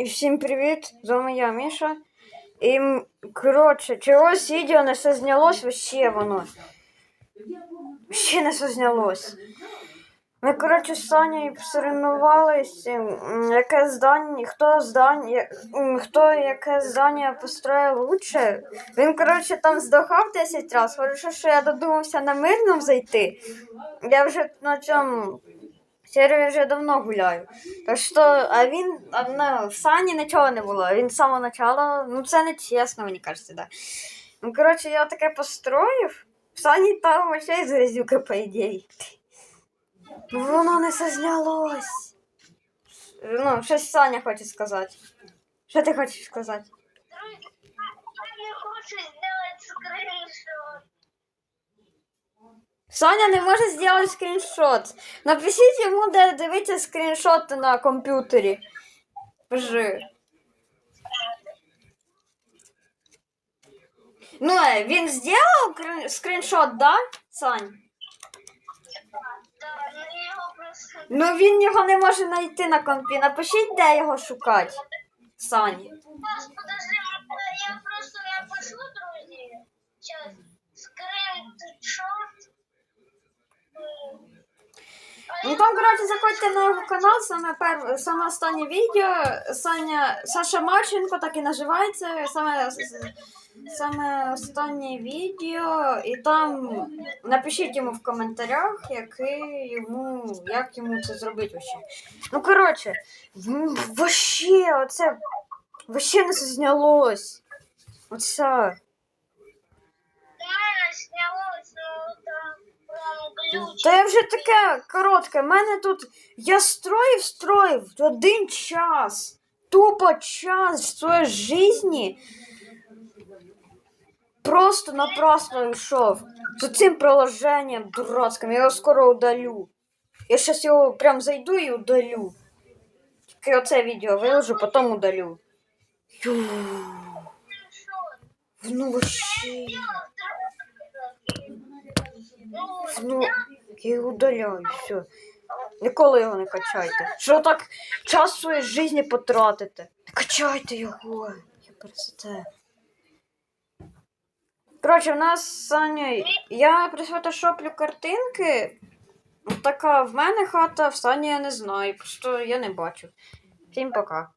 І всім привіт! З вами я, Міша. І, коротше, чогось відео не все знялось, вообще воно. Ще не все знялось. Ми, коротше, з Санєю посоревнувалися, яке здання, хто здання, хто яке здання построїв лучше. Він, коротше, там здохав 10 разів. Хорошо, що я додумався на мирному зайти. Я вже на цьому серію вже давно гуляю. Так що, а він а, ну, в Сані нічого не було. Він з самого початку, ну це не чесно, мені кажеться, да. Ну, коротше, я таке построїв. В Сані там вообще з грязюка, по ідеї. Ну, воно не все знялось. Ну, щось Саня хоче сказати. Що ти хочеш сказати? Я не хочу сделать скриншот. Саня не може зробити скріншот. Напишіть йому, де дивитися скріншот на комп'ютері. Пожи. Ну, е, він зробив скріншот, да, Сань? Ну він його не може знайти на компі. Напишіть, де його шукати. Сані. Подожди, я просто напишу, друзі. Сейчас. Ну там, коротше, заходьте на його канал, саме пер... саме останнє відео. Саня Саша Марченко так і називається. Саме, саме останнє відео. І там напишіть йому в коментарях, який йому, як йому це зробити вообще. Ну, коротше, вообще, оце вообще не знялось. Оце. Та я вже таке коротке. У мене тут. Я строїв, строїв один час. Тупо час своєї житті. Просто напрасно йшов. З цим приложенням дурацьким. Я його скоро удалю. Я зараз його прям зайду і удалю. Тільки оце відео виложу, потім удалю. Ю. Ну вообще. Ну, я удаляю, все. Ніколи його не качайте. Що так час своєї житті потратите? Не качайте його. Я пересете. Коротше, в нас з Санєю. Я присфотошоплю картинки. Така в мене хата, в Сані я не знаю. Просто я не бачу. Всім пока.